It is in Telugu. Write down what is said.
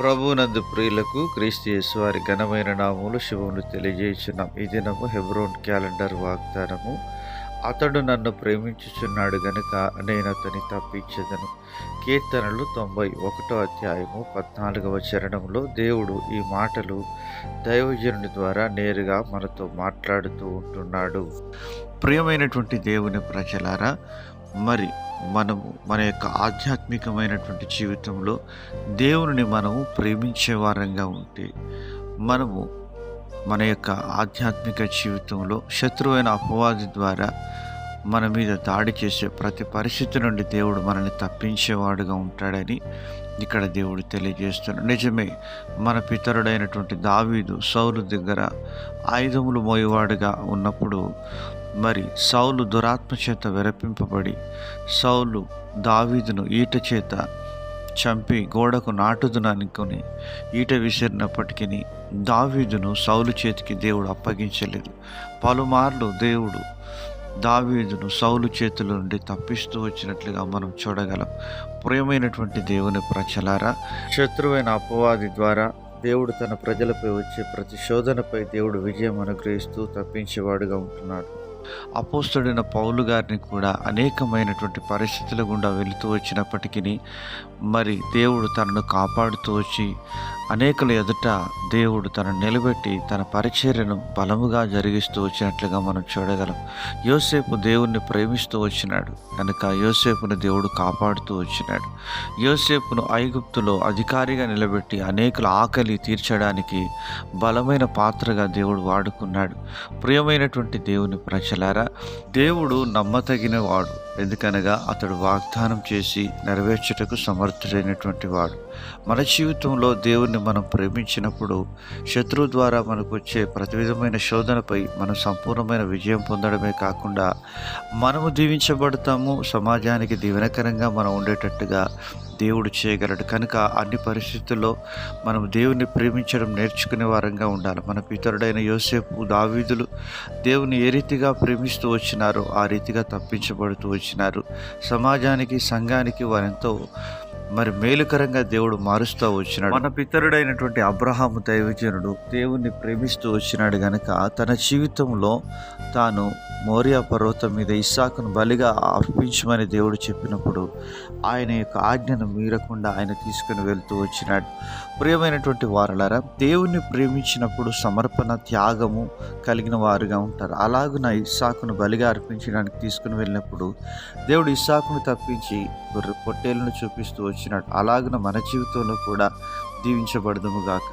ప్రభునందు ప్రియులకు క్రీస్తు యేసు వారి ఘనమైన నామములు శుభములు తెలియజేస్తున్నాం ఈ దినము హెబ్రోన్ క్యాలెండర్ వాగ్దానము. అతడు నన్ను ప్రేమించుచున్నాడు గనుక నేను అతని తప్పించదను. కీర్తనలు తొంభై ఒకటో అధ్యాయము పద్నాలుగవ చరణంలో దేవుడు ఈ మాటలు దైవజనుడి ద్వారా నేరుగా మనతో మాట్లాడుతూ ఉంటున్నాడు. ప్రియమైనటువంటి దేవుని ప్రజలారా మరి మనము మన యొక్క ఆధ్యాత్మికమైనటువంటి జీవితంలో దేవుని మనము ప్రేమించే వారంగా ఉంటే మనము మన యొక్క ఆధ్యాత్మిక జీవితంలో శత్రువైన అపవాది ద్వారా మన మీద దాడి చేసే ప్రతి పరిస్థితి నుండి దేవుడు మనల్ని తప్పించేవాడుగా ఉంటాడని ఇక్కడ దేవుడు తెలియజేస్తున్నాడు. నిజమే మన పితరుడైనటువంటి దావీదు సౌలు దగ్గర ఆయుధములు మోయేవాడుగా ఉన్నప్పుడు మరి సౌలు దురాత్మ చేత విరపింపబడి సౌలు దావీదును ఈట చేత చంపి గోడకు నాటుదును అనుకుని ఈట విసిరినప్పటికీ దావీదును సౌలు చేతికి దేవుడు అప్పగించలేదు. పలుమార్లు దేవుడు దావీదును సౌలు చేతుల నుండి తప్పిస్తూ వచ్చినట్లుగా మనం చూడగలం. ప్రియమైనటువంటి దేవుని ప్రజలారా శత్రువైన అపవాది ద్వారా దేవుడు తన ప్రజలపై వచ్చే ప్రతి శోధనపై దేవుడు విజయం అనుగ్రహిస్తూ తప్పించేవాడుగా ఉంటున్నాడు. అపోస్తుడైన పౌలు గారిని కూడా అనేకమైనటువంటి పరిస్థితుల గుండా వెళుతూ వచ్చినప్పటికీ మరి దేవుడు తనను కాపాడుతూ వచ్చి అనేకుల ఎదుట దేవుడు తను నిలబెట్టి తన పరిచర్యను బలముగా జరిగిస్తూ వచ్చినట్లుగా మనం చూడగలం. యోసేపు దేవుణ్ణి ప్రేమిస్తూ వచ్చినాడు. కనుక యోసేపును దేవుడు కాపాడుతూ వచ్చినాడు. యోసేపును ఐగుప్తులో అధికారిగా నిలబెట్టి అనేకుల ఆకలి తీర్చడానికి బలమైన పాత్రగా దేవుడు వాడుకున్నాడు. ప్రియమైనటువంటి దేవుని ప్రజలారా దేవుడు నమ్మతగిన వాడు ఎందుకనగా అతడు వాగ్దానం చేసి నెరవేర్చుటకు సమర్థుడైనటువంటి వాడు. మన జీవితంలో దేవుణ్ణి మనం ప్రేమించినప్పుడు శత్రువు ద్వారా మనకు వచ్చే ప్రతి విధమైన శోధనపై మనం సంపూర్ణమైన విజయం పొందడమే కాకుండా మనము దీవించబడతాము సమాజానికి దీవెనకరంగా మనం ఉండేటట్టుగా దేవుడు చేయగలడు. కనుక అన్ని పరిస్థితుల్లో మనం దేవుని ప్రేమించడం నేర్చుకునే వారంగా ఉండాలి. మన పితరుడైన యోసేపు దావీదులు దేవుని ఏ రీతిగా ప్రేమిస్తూ వచ్చినారో ఆ రీతిగా తప్పించబడుతూ వచ్చినారు. సమాజానికి సంఘానికి వారెంతో మరి మేలుకరంగా దేవుడు మారుస్తూ వచ్చినాడు. మన పితరుడైనటువంటి అబ్రహాము దైవజనుడు దేవుణ్ణి ప్రేమిస్తూ వచ్చినాడు గనక తన జీవితంలో తాను మోరియా పర్వతం మీద ఇస్సాకును బలిగా అర్పించమని దేవుడు చెప్పినప్పుడు ఆయన యొక్క ఆజ్ఞను మీరకుండా ఆయన తీసుకుని వెళ్తూ వచ్చినాడు. ప్రియమైనటువంటి వారలారా దేవుణ్ణి ప్రేమించినప్పుడు సమర్పణ త్యాగము కలిగిన వారుగా ఉంటారు. అలాగున ఇస్సాకును బలిగా అర్పించడానికి తీసుకుని వెళ్ళినప్పుడు దేవుడు ఇస్సాకును తప్పించి గొర్రె పొట్టేలను చూపిస్తూ వచ్చినాడు అలాగున మన జీవితంలో కూడా దీవించబడదుము గాక.